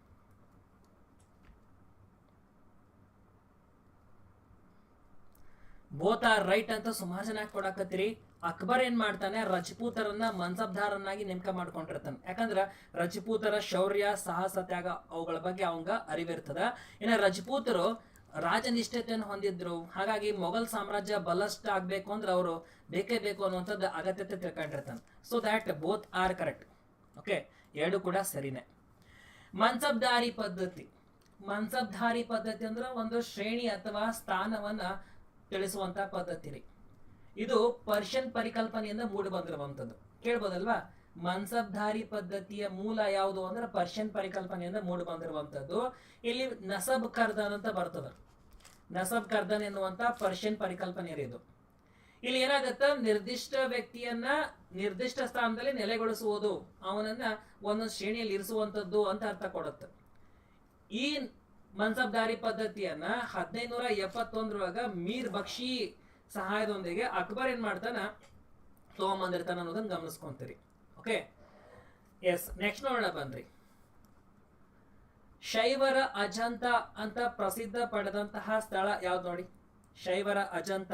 ಬೋತ್ ಆರ್ ರೈಟ್ ಅಂತ ಸುಮಾರು ಜನ ಕೊಡಾಕತ್ತೀರಿ. ಅಕ್ಬರ್ ಏನ್ ಮಾಡ್ತಾನೆ, ರಜಪೂತರನ್ನ ಮನ್ಸಬ್ದಾರನ್ನಾಗಿ ನೇಮಕ ಮಾಡ್ಕೊಂಡಿರ್ತಾನೆ. ಯಾಕಂದ್ರ ರಜಪೂತರ ಶೌರ್ಯ, ಸಾಹಸ, ತ್ಯಾಗ ಅವುಗಳ ಬಗ್ಗೆ ಅವಂಗ ಅರಿವಿರ್ತದ. ಇನ್ನ ರಜಪೂತರು ರಾಜನಿಷ್ಠತೆಯನ್ನು ಹೊಂದಿದ್ರು. ಹಾಗಾಗಿ ಮೊಘಲ್ ಸಾಮ್ರಾಜ್ಯ ಬಲಷ್ಟ ಆಗ್ಬೇಕು ಅಂದ್ರೆ ಅವರು ಬೇಕೇ ಬೇಕು ಅನ್ನುವಂಥದ್ದು ಅಗತ್ಯತೆ ತಿಳ್ಕೊಂಡಿರ್ತಾನೆ. So that both are correct okay ಎರಡು ಕೂಡ ಸರಿನೇ. ಮನ್ಸಬ್ದಾರಿ ಪದ್ಧತಿ. ಮನ್ಸಬ್ದಾರಿ ಪದ್ಧತಿ ಅಂದ್ರೆ ಒಂದು ಶ್ರೇಣಿ ಅಥವಾ ಸ್ಥಾನವನ್ನ ತಿಳಿಸುವಂತ ಪದ್ಧತಿ ರೀ. ಇದು ಪರ್ಷಿಯನ್ ಪರಿಕಲ್ಪನೆಯಿಂದ ಮೂಡಿ ಬಂದಿರುವಂತದ್ದು. ಕೇಳ್ಬೋದಲ್ವಾ? ಮನ್ಸಬ್ಧಾರಿ ಪದ್ಧತಿಯ ಮೂಲ ಯಾವುದು ಅಂದ್ರೆ ಪರ್ಷಿಯನ್ ಪರಿಕಲ್ಪನೆಯಿಂದ ಮೂಡಿ ಬಂದಿರುವಂಥದ್ದು ಇಲ್ಲಿ ನಸಬ್ ಕರ್ದನ್ ಅಂತ ಬರ್ತದ. ನಸಬ್ ಕರ್ದನ್ ಎನ್ನುವಂತ ಪರ್ಷಿಯನ್ ಪರಿಕಲ್ಪನೆ ಇದು. ಇಲ್ಲಿ ಏನಾಗತ್ತ? ನಿರ್ದಿಷ್ಟ ವ್ಯಕ್ತಿಯನ್ನ ನಿರ್ದಿಷ್ಟ ಸ್ಥಾನದಲ್ಲಿ ನೆಲೆಗೊಳಿಸುವುದು. ಅವನನ್ನ ಒಂದೊಂದು ಶ್ರೇಣಿಯಲ್ಲಿ ಇರಿಸುವಂತದ್ದು ಅಂತ ಅರ್ಥ ಕೊಡುತ್ತೆ. ಈ ಮನ್ಸಬ್ದಾರಿ ಪದ್ಧತಿಯನ್ನ ಹದಿನೈದುನೂರ ಎಪ್ಪತ್ತೊಂದರೊಳಗ ಮೀರ್ ಬಕ್ಷಿ ಸಹಾಯದೊಂದಿಗೆ ಅಕ್ಬರ್ ಏನ್ ಮಾಡ್ತಾನ? ತಗೊಂಬಂದಿರ್ತಾನ ಅನ್ನೋದನ್ನ ಗಮನಿಸ್ಕೊಂತೀರಿ. ಓಕೆ ಎಸ್ ನೆಕ್ಸ್ಟ್ ನೋಡೋಣ ಬನ್ರಿ. ಶೈವರ ಅಜಂತ ಅಂತ ಪ್ರಸಿದ್ಧ ಪಡೆದಂತಹ ಸ್ಥಳ ಯಾವ್ದು ನೋಡಿ? ಶೈವರ ಅಜಂತ.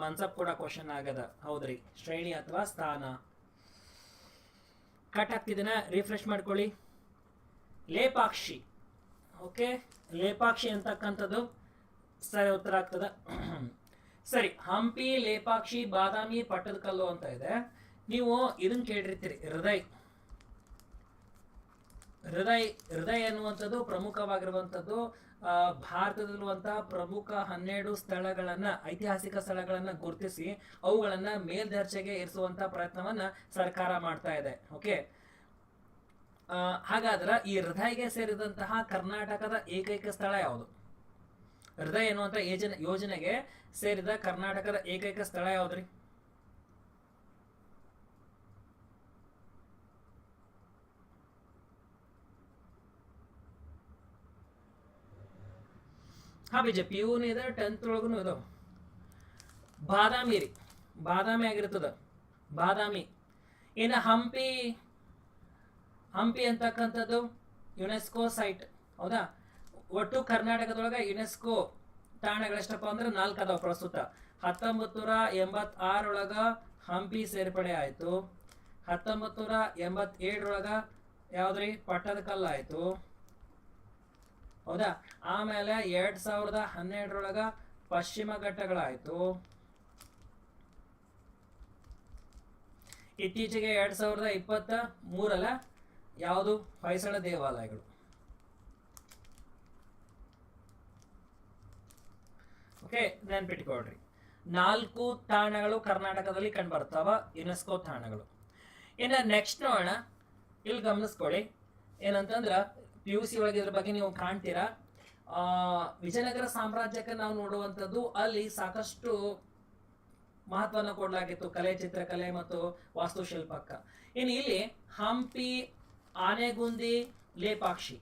ಮನ್ಸಪ್ ಕೂಡ ಕ್ವಶನ್ ಆಗದ. ಹೌದ್ರಿ. ಶ್ರೇಣಿ ಅಥವಾ ಸ್ಥಾನ? ಕಟ್ ಆಗ್ತಿದ್ದೀನ ರಿಫ್ರೆಶ್ ಮಾಡ್ಕೊಳ್ಳಿ. ಲೇಪಾಕ್ಷಿ. ಓಕೆ ಲೇಪಾಕ್ಷಿ ಅಂತಕ್ಕಂಥದ್ದು ಸರಿ, ಉತ್ತರ ಆಗ್ತದ. [clears throat] ಸರಿ, ಹಂಪಿ, ಲೇಪಾಕ್ಷಿ, ಬಾದಾಮಿ ಪಟ್ಟದಕಲ್ಲು ಅಂತ ಇದೆ. ನೀವು ಇದನ್ನ ಕೇಳಿರ್ತೀರಿ, ಹೃದಯ. ಹೃದಯ ಹೃದಯ ಎನ್ನುವಂಥದ್ದು ಪ್ರಮುಖವಾಗಿರುವಂಥದ್ದು ಭಾರತದಲ್ಲಿರುವಂತಹ ಪ್ರಮುಖ ಹನ್ನೆರಡು ಸ್ಥಳಗಳನ್ನ, ಐತಿಹಾಸಿಕ ಸ್ಥಳಗಳನ್ನ ಗುರುತಿಸಿ ಅವುಗಳನ್ನ ಮೇಲ್ದರ್ಜೆಗೆ ಏರಿಸುವಂತ ಪ್ರಯತ್ನವನ್ನ ಸರ್ಕಾರ ಮಾಡ್ತಾ ಇದೆ ಓಕೆ ಹಾಗಾದ್ರೆ ಈ ಹೃದಯಗೆ ಸೇರಿದಂತಹ ಕರ್ನಾಟಕದ ಏಕೈಕ ಸ್ಥಳ ಯಾವುದು? ಹೃದಯ ಎನ್ನುವಂತ ಯೋಜನೆ, ಯೋಜನೆಗೆ ಸೇರಿದ ಕರ್ನಾಟಕದ ಏಕೈಕ ಸ್ಥಳ ಯಾವ್ದ್ರಿ? ಹಾ, ಬೀಜ ಪಿ ಯುನು ಇದೆ ಟೆಂತ್ ಒಳಗೂ ಇದಾವ. ಬಾದಾಮಿ ರೀ. ಬಾದಾಮಿ ಆಗಿರ್ತದ. ಬಾದಾಮಿ. ಇನ್ನು ಹಂಪಿ ಹಂಪಿ ಅಂತಕ್ಕಂಥದ್ದು ಯುನೆಸ್ಕೋ ಸೈಟ್ ಹೌದಾ? ಒಟ್ಟು ಕರ್ನಾಟಕದೊಳಗ ಯುನೆಸ್ಕೋ ತಾಣಗಳೆಷ್ಟಪ್ಪ ಅಂದ್ರೆ ನಾಲ್ಕು ಅದಾವ ಪ್ರಸ್ತುತ. ಹತ್ತೊಂಬತ್ತು ನೂರ ಎಂಬತ್ತಾರೊಳಗ ಹಂಪಿ ಸೇರ್ಪಡೆ ಆಯ್ತು. ಹತ್ತೊಂಬತ್ತು ನೂರ ಎಂಬತ್ತೇಳರೊಳಗ ಯಾವ್ದ್ರಿ? ಪಟ್ಟದಕಲ್ಲು ಆಯ್ತು. ಹೌದಾ? ಆಮೇಲೆ ಎರಡ್ ಸಾವಿರದ ಹನ್ನೆರಡರೊಳಗ ಪಶ್ಚಿಮ ಘಟ್ಟಗಳಾಯ್ತು. ಇತ್ತೀಚೆಗೆ ಎರಡ್ ಸಾವಿರದ ಇಪ್ಪತ್ತ ಮೂರಲ್ಲ, ಯಾವುದು? ಹೊಯ್ಸಳ ದೇವಾಲಯಗಳು. ಓಕೆ, ನೆನ್ಪಿಟ್ಕೊಳ್ರಿ. ನಾಲ್ಕು ತಾಣಗಳು ಕರ್ನಾಟಕದಲ್ಲಿ ಕಂಡುಬರ್ತಾವ, ಯುನೆಸ್ಕೋ ತಾಣಗಳು. ಇನ್ನು ನೆಕ್ಸ್ಟ್ ನೋಡೋಣ. ಇಲ್ಲಿ ಗಮನಿಸ್ಕೊಳ್ಳಿ. ಏನಂತಂದ್ರ ಪಿ ಯು ಸಿ ಒಳಗೆ ಇದ್ರ ಬಗ್ಗೆ ನೀವು ಕಾಣ್ತೀರಾ? ಆ, ವಿಜಯನಗರ ಸಾಮ್ರಾಜ್ಯಕ್ಕೆ ನಾವು ನೋಡುವಂಥದ್ದು ಅಲ್ಲಿ ಸಾಕಷ್ಟು ಮಹತ್ವನ ಕೊಡಲಾಗಿತ್ತು. ಕಲೆ ಚಿತ್ರಕಲೆ ಮತ್ತು ವಾಸ್ತುಶಿಲ್ಪಕ್ಕ. ಇನ್ನು ಇಲ್ಲಿ ಹಂಪಿ ಆನೆಗುಂದಿ ಲೇಪಾಕ್ಷಿ.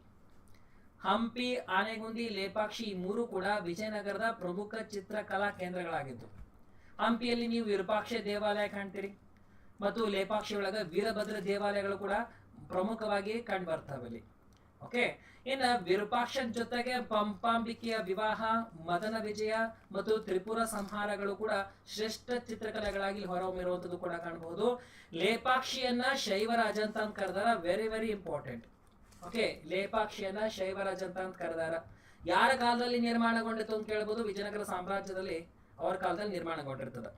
ಹಂಪಿ ಆನೆಗುಂದಿ ಲೇಪಾಕ್ಷಿ ಈ ಮೂರು ಕೂಡ ವಿಜಯನಗರದ ಪ್ರಮುಖ ಚಿತ್ರಕಲಾ ಕೇಂದ್ರಗಳಾಗಿದ್ದು. ಹಂಪಿಯಲ್ಲಿ ನೀವು ವಿರೂಪಾಕ್ಷ ದೇವಾಲಯ ಕಾಣ್ತೀರಿ ಮತ್ತು ಲೇಪಾಕ್ಷಿ ಒಳಗ ವೀರಭದ್ರ ದೇವಾಲಯಗಳು ಕೂಡ ಪ್ರಮುಖವಾಗಿ ಕಂಡು ಬರ್ತವೆ ಇಲ್ಲಿ ಓಕೆ? ಇನ್ನು ವಿರೂಪಾಕ್ಷನ್ ಜೊತೆಗೆ ಪಂಪಾಂಬಿಕೆಯ ವಿವಾಹ, ಮದನ ವಿಜಯ ಮತ್ತು ತ್ರಿಪುರ ಸಂಹಾರಗಳು ಕೂಡ ಶ್ರೇಷ್ಠ ಚಿತ್ರಕಲೆಗಳಾಗಿ ಹೊರಹೊಮ್ಮಿರುವಂತದ್ದು ಕೂಡ ಕಾಣಬಹುದು ಲೇಪಾಕ್ಷಿಯನ್ನ ಶೈವರಾಜ ಅಂತ ಕರೆದಾರ ವೆರಿ ವೆರಿ ಇಂಪಾರ್ಟೆಂಟ್ ಓಕೆ? ಲೇಪಾಕ್ಷಿಯನ್ನ ಶೈವರಾಜ ಅಂತ ಕರೆದಾರ. ಯಾರ ಕಾಲದಲ್ಲಿ ನಿರ್ಮಾಣಗೊಂಡಿತ್ತು ಅಂತ ಕೇಳ್ಬೋದು? ವಿಜಯನಗರ ಸಾಮ್ರಾಜ್ಯದಲ್ಲಿ ಅವರ ಕಾಲದಲ್ಲಿ ನಿರ್ಮಾಣಗೊಂಡಿರ್ತದ.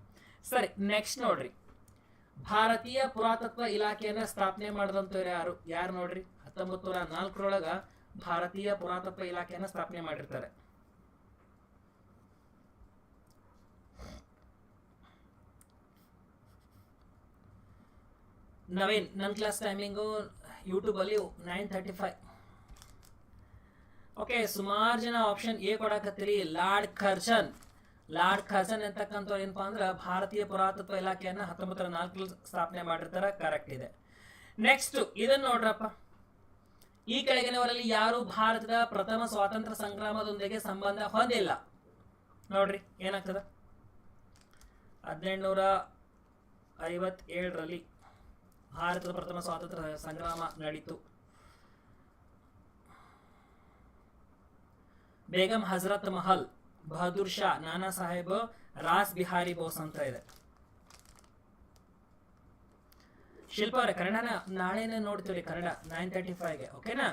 ಸರಿ ನೆಕ್ಸ್ಟ್ ನೋಡ್ರಿ. ಭಾರತೀಯ ಪುರಾತತ್ವ ಇಲಾಖೆಯನ್ನ ಸ್ಥಾಪನೆ ಮಾಡಿದಂತವ್ರು ಯಾರು? ಯಾರು ನೋಡ್ರಿ? ಹತ್ತೊಂಬತ್ತು ನೂರ ನಾಲ್ಕರೊಳಗ ಭಾರತೀಯ ಪುರಾತತ್ವ ಇಲಾಖೆಯನ್ನ ಸ್ಥಾಪನೆ ಮಾಡಿರ್ತಾರೆ. ನವೀನ್ ನನ್ನ ಕ್ಲಾಸ್ ಟೈಮಿಂಗು ಯೂಟ್ಯೂಬಲ್ಲಿ ನೈನ್ ತರ್ಟಿ ಫೈವ್. ಓಕೆ, ಸುಮಾರು ಜನ ಆಪ್ಷನ್ ಎ ಕೊಡಕತ್ತೀರಿ. ಲಾರ್ಡ್ ಖರ್ಜನ್ ಲಾರ್ಡ್ ಖರ್ಜನ್ ಅಂತಕ್ಕಂಥವ್ರು ಏನಪ್ಪಾ ಅಂದ್ರೆ ಭಾರತೀಯ ಪುರಾತತ್ವ ಇಲಾಖೆಯನ್ನ ಹತ್ತೊಂಬತ್ತರ ನಾಲ್ಕರಲ್ಲಿ ಸ್ಥಾಪನೆ ಮಾಡಿರ್ತಾರ. ಕರೆಕ್ಟ್ ಇದೆ. ನೆಕ್ಸ್ಟ್ ಇದನ್ನ ನೋಡ್ರಪ್ಪ. ಈ ಕೆಳಗಿನವರಲ್ಲಿ ಯಾರು ಭಾರತದ ಪ್ರಥಮ ಸ್ವಾತಂತ್ರ್ಯ ಸಂಗ್ರಾಮದೊಂದಿಗೆ ಸಂಬಂಧ ಹೊಂದಿಲ್ಲ. ನೋಡ್ರಿ, ಏನಾಗ್ತದ? ಹದಿನೆಂಟುನೂರ ಐವತ್ತೇಳರಲ್ಲಿ ಭಾರತದ ಪ್ರಥಮ ಸ್ವಾತಂತ್ರ್ಯ ಸಂಗ್ರಾಮ ನಡೀತು. ಬೇಗಂ ಹಜರತ್ ಮಹಲ್, ಬಹದ್ದೂರ್ ಶಾ, ನಾನಾ ಸಾಹೇಬ್, ರಾಸ್ ಬಿಹಾರಿ ಬೋಸ್ ಅಂತ ಇದೆ. ಶಿಲ್ಪ ಅವರೇ, ಕನ್ನಡನ ನಾಳೆನೇ ನೋಡ್ತೀವಿ ಕನ್ನಡ ನೈನ್ ತರ್ಟಿ ಫೈವ್ಗೆ ಓಕೆನಾ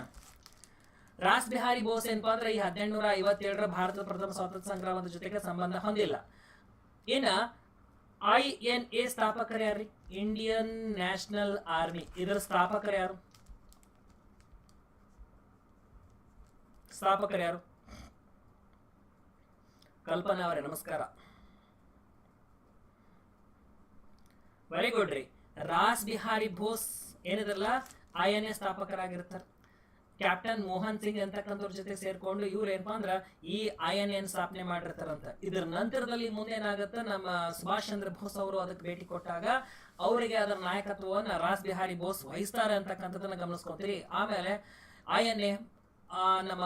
ರಾಸ್ ಬಿಹಾರಿ ಬೋಸ್ ಏನಪ್ಪಾ ಅಂದ್ರೆ ಈ ಹದಿನೆಂಟುನೂರ ಐವತ್ತೇಳರ ಭಾರತದ ಪ್ರಥಮ ಸ್ವಾತಂತ್ರ್ಯ ಸಂಗ್ರಾಮದ ಜೊತೆಗೆ ಸಂಬಂಧ ಹೊಂದಿಲ್ಲ. ಏನ? ಐ ಎನ್ ಎ ಸ್ಥಾಪಕರು ಯಾರ್ರಿ? ಇಂಡಿಯನ್ ನ್ಯಾಷನಲ್ ಆರ್ಮಿ ಇದರ ಸ್ಥಾಪಕರು ಯಾರು? ಸ್ಥಾಪಕರು ಯಾರು? ಕಲ್ಪನಾ ಅವರೇ, ನಮಸ್ಕಾರ. ವೆರಿ ಗುಡ್ ರೀ. ರಾಸ್ ಬಿಹಾರಿ ಬೋಸ್ ಏನಿದ್ರಲ್ಲ ಐ ಎನ್ ಎ ಸ್ಥಾಪಕರಾಗಿರ್ತಾರೆ. ಕ್ಯಾಪ್ಟನ್ ಮೋಹನ್ ಸಿಂಗ್ ಅಂತಕ್ಕಂಥವ್ರ ಜೊತೆ ಸೇರ್ಕೊಂಡು ಇವ್ರು ಏನಪ್ಪಾ ಅಂದ್ರ, ಈ ಐ ಎನ್ ಎನ್ ಸ್ಥಾಪನೆ ಮಾಡಿರ್ತಾರಂತ. ಇದ್ರ ನಂತರದಲ್ಲಿ ಮುಂದೆ ಏನಾಗುತ್ತೆ, ನಮ್ಮ ಸುಭಾಷ್ ಚಂದ್ರ ಬೋಸ್ ಅವರು ಅದಕ್ಕೆ ಭೇಟಿ ಕೊಟ್ಟಾಗ ಅವರಿಗೆ ಅದರ ನಾಯಕತ್ವವನ್ನು ರಾಸ್ ಬಿಹಾರಿ ಬೋಸ್ ವಹಿಸ್ತಾರೆ ಅಂತಕ್ಕಂಥದ್ದನ್ನ ಗಮನಿಸ್ಕೊತೀರಿ. ಆಮೇಲೆ ಐ ಎನ್ ಎ ನಮ್ಮ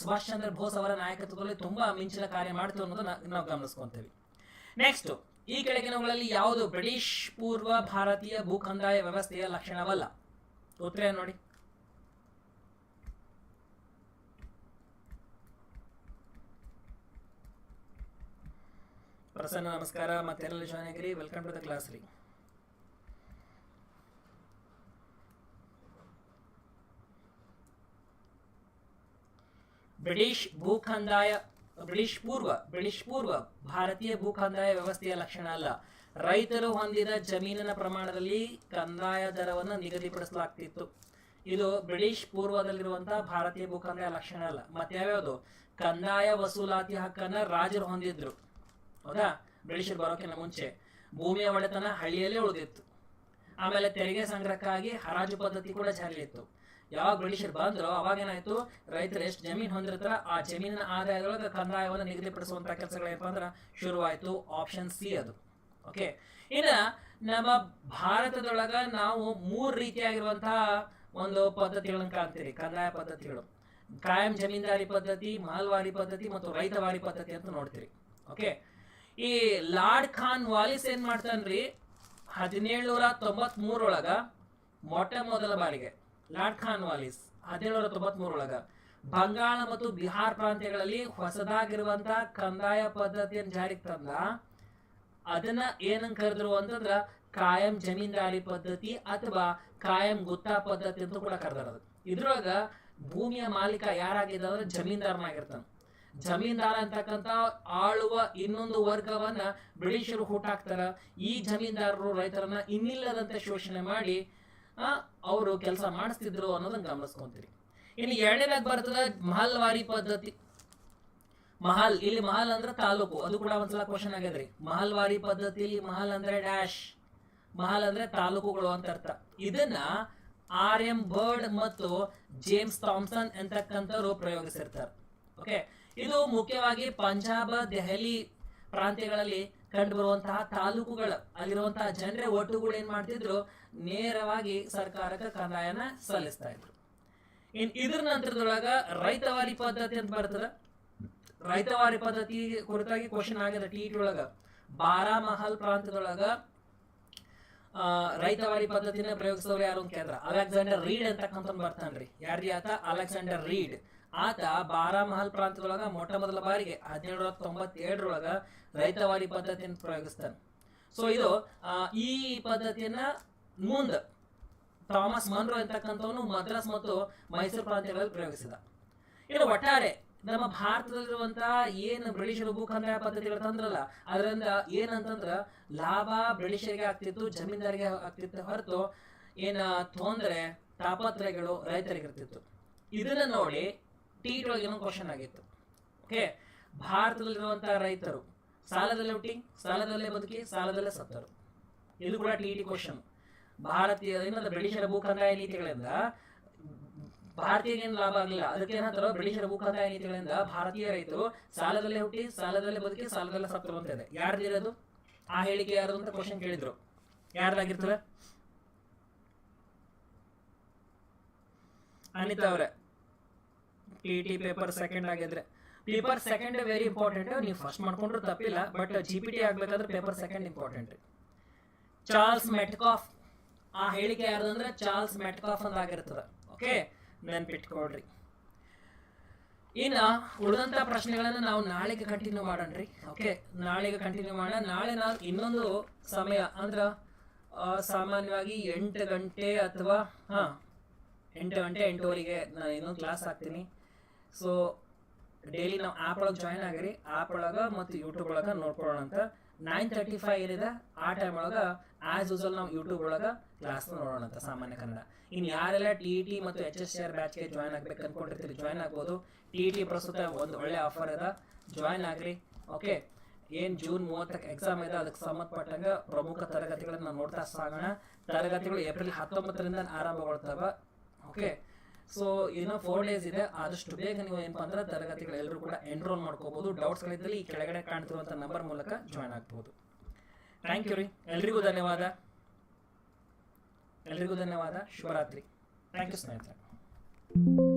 ಸುಭಾಷ್ ಚಂದ್ರ ಬೋಸ್ ಅವರ ನಾಯಕತ್ವದಲ್ಲಿ ತುಂಬಾ ಮಿಂಚಿನ ಕಾರ್ಯ ಮಾಡ್ತು ಅನ್ನೋದನ್ನ ನಾವು ಗಮನಿಸ್ಕೊಂತೀವಿ. ನೆಕ್ಸ್ಟ್ ಈ ಕೆಳಗಿನವುಗಳಲ್ಲಿ ಯಾವುದು? ಬ್ರಿಟಿಷ್, ಪೂರ್ವ ಭಾರತೀಯ ಭೂಕಂದಾಯ ವ್ಯವಸ್ಥೆಯ ಲಕ್ಷಣವಲ್ಲ. ಉತ್ತರ ನೋಡಿ. ಪ್ರಸನ್ನ, ನಮಸ್ಕಾರ. ಮತ್ತೆ ವೆಲ್ಕಮ್ ಟು ದ ಕ್ಲಾಸ್ ರೀ. ಬ್ರಿಟಿಷ್ ಭೂಖಂದಾಯ ಬ್ರಿಟಿಷ್ ಪೂರ್ವ ಬ್ರಿಟಿಷ್ ಪೂರ್ವ ಭಾರತೀಯ ಭೂ ಕಂದಾಯ ವ್ಯವಸ್ಥೆಯ ಲಕ್ಷಣ ಅಲ್ಲ. ರೈತರು ಹೊಂದಿದ ಜಮೀನಿನ ಪ್ರಮಾಣದಲ್ಲಿ ಕಂದಾಯ ದರವನ್ನು ನಿಗದಿಪಡಿಸಲಾಗ್ತಿತ್ತು. ಇದು ಬ್ರಿಟಿಷ್ ಪೂರ್ವದಲ್ಲಿರುವಂತಹ ಭಾರತೀಯ ಭೂಖಂದಾಯ ಲಕ್ಷಣ ಅಲ್ಲ. ಮತ್ತೆ ಯಾವ್ಯಾವುದು ಕಂದಾಯ ವಸೂಲಾತಿ ಹಕ್ಕನ್ನ ರಾಜರು ಹೊಂದಿದ್ರು. ಹೌದಾ? ಬ್ರಿಟಿಷರು ಬರೋಕಿನ ಮುಂಚೆ. ಭೂಮಿಯ ಒಡೆತನ ಹಳ್ಳಿಯಲ್ಲೇ ಉಳಿದಿತ್ತು. ಆಮೇಲೆ ತೆರಿಗೆ ಸಂಗ್ರಹಕ್ಕಾಗಿ ಹರಾಜು ಪದ್ಧತಿ ಕೂಡ ಜಾರಿಯಲ್ಲಿತ್ತು. ಯಾವಾಗ ಬ್ರಿಟಿಷರು ಬಂದ್ರು ಅವಾಗ ಏನಾಯ್ತು ರೈತರು ಎಷ್ಟು ಜಮೀನ್ ಹೊಂದಿರ್ತಾರ? ಆ ಜಮೀನಿನ ಆದಾಯದೊಳಗೆ ಕಂದಾಯವನ್ನು ನಿಗದಿಪಡಿಸುವಂತ ಕೆಲಸಗಳೇನಪ್ಪ ಅಂದ್ರೆ ಶುರುವಾಯ್ತು ಆಪ್ಷನ್ ಸಿ ಅದು. ಓಕೆ ಇನ್ನ ನಮ್ಮ ಭಾರತದೊಳಗ ನಾವು ಮೂರ್ ರೀತಿಯಾಗಿರುವಂತಹ ಒಂದು ಪದ್ಧತಿಗಳನ್ನ ಕಾಣ್ತೀರಿ. ಕಂದಾಯ ಪದ್ಧತಿಗಳು. ಕಾಯಂ ಜಮೀನ್ದಾರಿ ಪದ್ಧತಿ ಮಾಲ್ವಾರಿ ಪದ್ಧತಿ ಮತ್ತು ರೈತವಾರಿ ಪದ್ಧತಿ ಅಂತ ನೋಡ್ತೀರಿ. ಓಕೆ ಈ ಲಾರ್ಡ್ ಖಾನ್ ವಾಲಿಸ್ ಏನ್ ಮಾಡ್ತಾನ್ರಿ? ಹದಿನೇಳುನೂರ ತೊಂಬತ್ ಮೂರೊಳಗ ಮೊಟ್ಟ ಮೊದಲ ಬಾರಿಗೆ ಲಾರ್ಡ್ ಖಾನ್ ವಾಲಿಸ್ ಹದಿನೇಳುನೂರ ತೊಂಬತ್ಮೂರೊಳಗ ಬಂಗಾಳ ಮತ್ತು ಬಿಹಾರ್ ಪ್ರಾಂತ್ಯಗಳಲ್ಲಿ ಹೊಸದಾಗಿರುವಂತಹ ಕಂದಾಯ ಪದ್ಧತಿಯನ್ನು ಜಾರಿಗೆ ತಂದ, ಅದನ್ನ ಏನಂತ ಕರೆದ್ರು ಅಂತಂದ್ರ ಕಾಯಂ ಜಮೀನ್ದಾರಿ ಪದ್ಧತಿ ಅಥವಾ ಕಾಯಂ ಗುತ್ತಾ ಪದ್ಧತಿ ಅಂತ ಕೂಡ ಕರೆದಾರ ಇದ್ರೊಳಗ ಭೂಮಿಯ ಮಾಲೀಕ ಯಾರಾಗಿದ್ದ ಅಂದ್ರೆ ಜಮೀನ್ದಾರನಾಗಿರ್ತಾನ. ಜಮೀನ್ದಾರ ಅಂತಕ್ಕಂತ ಆಳುವ ಇನ್ನೊಂದು ವರ್ಗವನ್ನ ಬ್ರಿಟಿಷರು ಹುಟ್ಟಾಕ್ತಾರ. ಈ ಜಮೀನ್ದಾರರು ರೈತರನ್ನ ಇನ್ನಿಲ್ಲದಂತೆ ಶೋಷಣೆ ಮಾಡಿ ಅವರು ಕೆಲಸ ಮಾಡಿಸ್ತಿದ್ರು ಅನ್ನೋದನ್ನ ಗಮನಿಸ್ಕೊಂತೀರಿ. ಇನ್ನು ಎರಡನೇದಾಗಿ ಬರ್ತದ ಮಹಲ್ವಾರಿ ಪದ್ಧತಿ. ಮಹಲ್, ಇಲ್ಲಿ ಮಹಲ್ ಅಂದ್ರೆ ತಾಲೂಕು, ಅದು ಕೂಡ ಒಂದ್ಸಲ ಕ್ವಶನ್ ಆಗ್ಯದ್ರಿ. ಮಹಲ್ವಾರಿ ಪದ್ಧತಿ, ಮಹಲ್ ಅಂದ್ರೆ ಡ್ಯಾಶ್ ಮಹಲ್ ಅಂದ್ರೆ ತಾಲೂಕುಗಳು ಅಂತ ಅರ್ಥ. ಇದನ್ನ ಆರ್ ಎಂ ಬರ್ಡ್ ಮತ್ತು ಜೇಮ್ಸ್ ಥಾಮ್ಸನ್ ಎಂತಕ್ಕಂಥವ್ರು ಪ್ರಯೋಗಿಸಿರ್ತಾರೆ. ಓಕೆ ಇದು ಮುಖ್ಯವಾಗಿ ಪಂಜಾಬ್, ದೆಹಲಿ ಪ್ರಾಂತ್ಯಗಳಲ್ಲಿ ಕಂಡು ಬರುವಂತಹ ತಾಲೂಕುಗಳ, ಅಲ್ಲಿರುವಂತಹ ಜನರ ಒಟ್ಟುಗೂಡಿ ಏನ್ ಮಾಡ್ತಿದ್ರು, ನೇರವಾಗಿ ಸರ್ಕಾರಕ್ಕೆ ಕಂದಾಯನ ಸಲ್ಲಿಸ್ತಾ ಇದ್ರು. ಇನ್ ಇದ್ರ ನಂತರದೊಳಗ ರೈತವಾರಿ ಪದ್ಧತಿ ಅಂತ ಬರ್ತದ. ರೈತವಾರಿ ಪದ್ಧತಿ ಕುರಿತಾಗಿ ಕ್ವಶನ್ ಆಗಿದೆ ಟಿ ಒಳಗ. ಬಾರಾಮಹಲ್ ಪ್ರಾಂತದೊಳಗ ರೈತವಾರಿ ಪದ್ಧತಿನ ಪ್ರಯೋಗಿಸೋರು ಯಾರು ಅಂತ ಕೇಳಿದ್ರ. ಅಲೆಕ್ಸಾಂಡರ್ ರೀಡ್ ಅಂತಕ್ಕಂಥ ಬರ್ತಾನ್ರಿ. ಯಾರ್ರಿ ಆತ? Alexander Reed. ಆತ ಬಾರಾಮಹಲ್ ಪ್ರಾಂತ್ಯದೊಳಗ ಮೊಟ್ಟ ಮೊದಲ ಬಾರಿಗೆ ಹದಿನೇಳು ತೊಂಬತ್ತೇಳರೊಳಗ ರೈತವಾರಿ ಪದ್ಧತಿಯನ್ನು ಪ್ರಯೋಗಿಸ್ತಾನೆ. ಸೊ ಇದು ಈ ಪದ್ಧತಿಯನ್ನ ಮುಂದ ಥಾಮಸ್ ಮನ್ರೋ ಅಂತಕ್ಕಂಥವನು ಮದ್ರಾಸ್ ಮತ್ತು ಮೈಸೂರು ಪ್ರಾಂತ್ಯಗಳಲ್ಲಿ ಪ್ರಯೋಗಿಸಿದ. ಇನ್ನು ಒಟ್ಟಾರೆ ನಮ್ಮ ಭಾರತದಲ್ಲಿರುವಂತಹ ಏನು ಬ್ರಿಟಿಷರು ಭೂಖಂಡ ಪದ್ಧತಿಗಳು ತಂದ್ರಲ್ಲ, ಅದರಿಂದ ಏನಂತಂದ್ರ ಲಾಭ ಬ್ರಿಟಿಷರಿಗೆ ಆಗ್ತಿತ್ತು, ಜಮೀನ್ದಾರಿಗೆ ಆಗ್ತಿತ್ತು ಹೊರತು ಏನ ತೊಂದರೆ, ತಾಪತ್ರಯಗಳು ರೈತರಿಗೆ ಇರ್ತಿತ್ತು. ಇದನ್ನ ನೋಡಿ ಟಿ ಒಳಗೆ ಏನೋ ಕ್ವಶನ್ ಆಗಿತ್ತು. ಓಕೆ ಭಾರತದಲ್ಲಿರುವಂತಹ ರೈತರು, ಸಾಲದಲ್ಲೇ ಹುಟ್ಟಿ, ಸಾಲದಲ್ಲೇ ಬದುಕಿ, ಸಾಲದಲ್ಲೇ ಸತ್ತರು. ಇದು ಕೂಡ ಟಿ ಟಿ ಕ್ವಶನ್ ಭಾರತೀಯ ಏನಂದ್ರೆ ಬ್ರಿಟಿಷರ ಭೂಕಂದಾಯ ನೀತಿಗಳಿಂದ ಭಾರತೀಯರಿಗೇನು ಲಾಭ ಆಗಲಿಲ್ಲ. ಅದಕ್ಕೆ ಏನಂತಾರ ಬ್ರಿಟಿಷರ ಭೂಕಂದಾಯ ನೀತಿಗಳಿಂದ ಭಾರತೀಯ ರೈತರು ಸಾಲದಲ್ಲೇ ಹುಟ್ಟಿ, ಸಾಲದಲ್ಲೇ ಬದುಕಿ, ಸಾಲದಲ್ಲೇ ಸತ್ತರು ಅಂತ ಇದೆ. ಯಾರ್ದಿರೋದು ಆ ಹೇಳಿಕೆ ಯಾರು ಅಂತ ಕ್ವಶನ್ ಕೇಳಿದ್ರು. ಯಾರ್ದಾಗಿರ್ತದೆ ಅನಿತಾ ಅವ್ರೆ. ಟಿ ಟಿ ಪೇಪರ್ ಸೆಕೆಂಡ್ ಆಗಿದ್ರೆ. ಪೇಪರ್ ಸೆಕೆಂಡ್ ವೆರಿ ಇಂಪಾರ್ಟೆಂಟ್ ನೀವು ಫಸ್ಟ್ ಮಾಡ್ಕೊಂಡ್ರು ತಪ್ಪಿಲ್ಲ ಬಟ್ ಜಿ ಪಿ ಟಿ ಆಗ್ಬೇಕಾದ್ರೆ paper second important Charles Metcalfe, ಆ ಹೇಳಿಕೆ ಯಾರ್ದಂದ್ರೆ ಚಾರ್ಲ್ಸ್ ಮೆಟ್ಕಾಫ್ ಅಂತ ಆಗಿರ್ತದೆ. ಓಕೆ ನೆನ್ಪಿಟ್ಕೊಳ್ರಿ. ಇನ್ನ ಉಳಿದಂತ ಪ್ರಶ್ನೆಗಳನ್ನ ನಾವು ನಾಳೆಗೆ ಕಂಟಿನ್ಯೂ ಮಾಡೋಣ್ರಿ ಓಕೆ ನಾಳೆಗೆ ಕಂಟಿನ್ಯೂ ಮಾಡೋಣ. ನಾಳೆ ನಾವು ಇನ್ನೊಂದು ಸಮಯ ಅಂದ್ರ ಸಾಮಾನ್ಯವಾಗಿ ಎಂಟು ಗಂಟೆ ಅಥವಾ, ಹಾ, ಎಂಟು ಗಂಟೆ ಎಂಟುವರೆಗೆ ನಾನು ಇನ್ನೊಂದು ಕ್ಲಾಸ್ ಹಾಕ್ತೀನಿ. ಸೊ ಡೈಲಿ ನಾವು ಆ್ಯಪ್ ಒಳಗೆ ಜಾಯ್ನ್ ಆಗಿರಿ ಆ್ಯಪ್ ಒಳಗೆ ಮತ್ತು ಯೂಟ್ಯೂಬ್ ಒಳಗೆ ನೋಡ್ಕೊಳ್ಳೋಣ ಅಂತ. ನೈನ್ ತರ್ಟಿ ಫೈವ್ ಏನಿದೆ ಆ ಟೈಮ್ ಒಳಗೆ ಆಸ್ ಯೂಸಲ್ ನಾವು ಯೂಟ್ಯೂಬ್ ಒಳಗೆ ಕ್ಲಾಸ್ ನೋಡೋಣ ಅಂತ ಸಾಮಾನ್ಯ ಕನ್ನಡ. ಇನ್ನು ಯಾರೆಲ್ಲ ಟಿ ಟಿ ಮತ್ತು ಎಚ್ ಎಸ್ ಆರ್ ಬ್ಯಾಚ್ಗೆ ಜಾಯ್ನ್ ಆಗ್ಬೇಕು ಅಂದ್ಕೊಂಡಿರ್ತೀರಿ ಜಾಯ್ನ್ ಆಗ್ಬೋದು. ಟಿ ಟಿ ಪ್ರಸ್ತುತ ಒಂದು ಒಳ್ಳೆ ಆಫರ್ ಇದೆ. ಜಾಯ್ನ್ ಆಗ್ರಿ. ಓಕೆ ಏನ್ ಜೂನ್ ಮೂವತ್ತಕ್ಕೆ ಎಕ್ಸಾಮ್ ಇದೆ, ಅದಕ್ಕೆ ಸಂಬಂಧಪಟ್ಟಂಗೆ ಪ್ರಮುಖ ತರಗತಿಗಳನ್ನು ನೋಡ್ತಾ ಸಾಗೋಣ. ತರಗತಿಗಳು ಏಪ್ರಿಲ್ ಹತ್ತೊಂಬತ್ತರಿಂದ ಆರಂಭಗೊಳ್ತಾವ. ಓಕೆ ಸೊ ಇನ್ನು ಫೋರ್ ಡೇಸ್ ಇದೆ, ಆದಷ್ಟು ಬೇಗ ನೀವು ಏನಪ್ಪಾ ಅಂದ್ರೆ ತರಗತಿಗಳೆಲ್ಲರೂ ಕೂಡ ಎನ್ರೋಲ್ ಮಾಡ್ಕೋಬಹುದು ಡೌಟ್ಸ್ಗಳಿದ್ದಲ್ಲಿ ಈ ಕೆಳಗಡೆ ಕಾಣ್ತಿರುವಂಥ ನಂಬರ್ ಮೂಲಕ ಜಾಯ್ನ್ ಆಗ್ಬಹುದು ಥ್ಯಾಂಕ್ ಯು ರೀ. ಎಲ್ರಿಗೂ ಧನ್ಯವಾದ. ಎಲ್ರಿಗೂ ಧನ್ಯವಾದ. ಶುಭರಾತ್ರಿ. ಥ್ಯಾಂಕ್ ಯು ಸ್ನೇಹಿತರೆ.